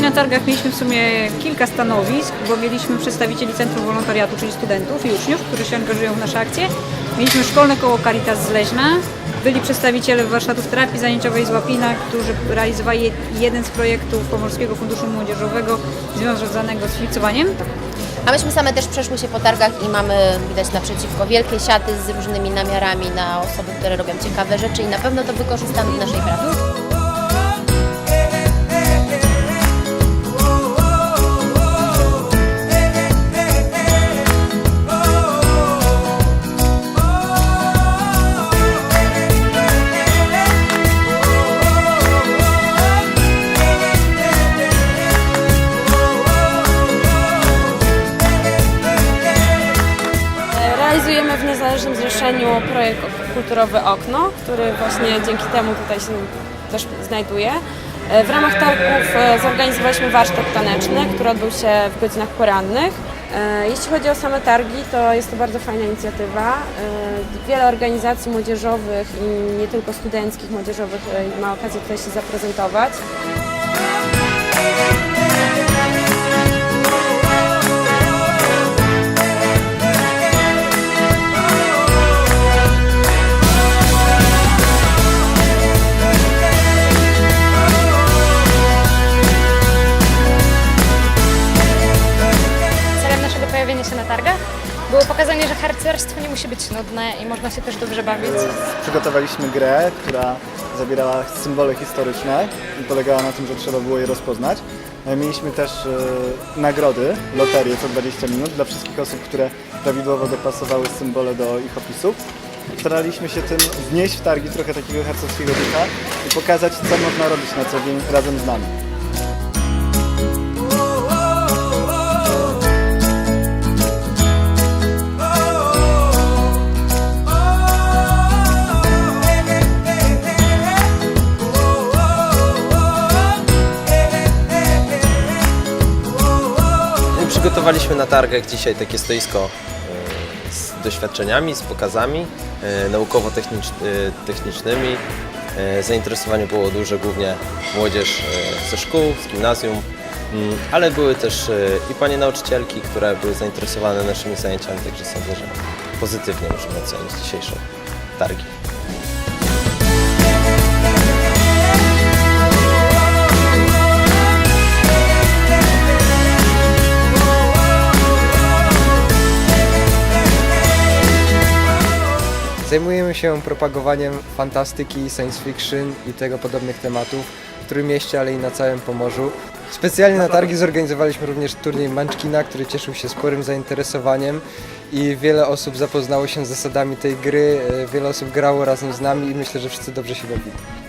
na targach mieliśmy w sumie kilka stanowisk, bo mieliśmy przedstawicieli Centrum Wolontariatu, czyli studentów i uczniów, którzy się angażują w nasze akcje. Mieliśmy szkolne koło Caritas z Leźna. Byli przedstawiciele warsztatów terapii zajęciowej z Łapina, którzy realizowali jeden z projektów Pomorskiego Funduszu Młodzieżowego związanego z flicowaniem. A myśmy same też przeszły się po targach i mamy, widać naprzeciwko, wielkie siaty z różnymi namiarami na osoby, które robią ciekawe rzeczy i na pewno to wykorzystamy w naszej pracy. W Niezależnym Zrzeszeniu projekt kulturowy Okno, który właśnie dzięki temu tutaj się też znajduje. E, W ramach targów e, zorganizowaliśmy warsztat taneczny, który odbył się w godzinach porannych. E, Jeśli chodzi o same targi, to jest to bardzo fajna inicjatywa. Wiele organizacji młodzieżowych i nie tylko studenckich, młodzieżowych ma okazję tutaj się zaprezentować. Się na targach było pokazanie, że harcerstwo nie musi być nudne i można się też dobrze bawić. Przygotowaliśmy grę, która zawierała symbole historyczne i polegała na tym, że trzeba było je rozpoznać. E, Mieliśmy też e, nagrody, loterię co 20 minut dla wszystkich osób, które prawidłowo dopasowały symbole do ich opisów. Staraliśmy się tym wnieść w targi trochę takiego harcerskiego ducha i pokazać, co można robić na co dzień razem z nami. Przygotowaliśmy na targach dzisiaj takie stoisko e, z doświadczeniami, z pokazami e, naukowo-technicznymi. E, Zainteresowanie było duże, głównie młodzież ze szkół, z gimnazjum, mm, ale były też i panie nauczycielki, które były zainteresowane naszymi zajęciami, także sądzę, że pozytywnie możemy ocenić dzisiejsze targi. Zajmujemy się propagowaniem fantastyki, science fiction i tego podobnych tematów w Trójmieście, ale i na całym Pomorzu. Specjalnie na targi zorganizowaliśmy również turniej Munchkina, który cieszył się sporym zainteresowaniem i wiele osób zapoznało się z zasadami tej gry, e, wiele osób grało razem z nami i myślę, że wszyscy dobrze się bawili.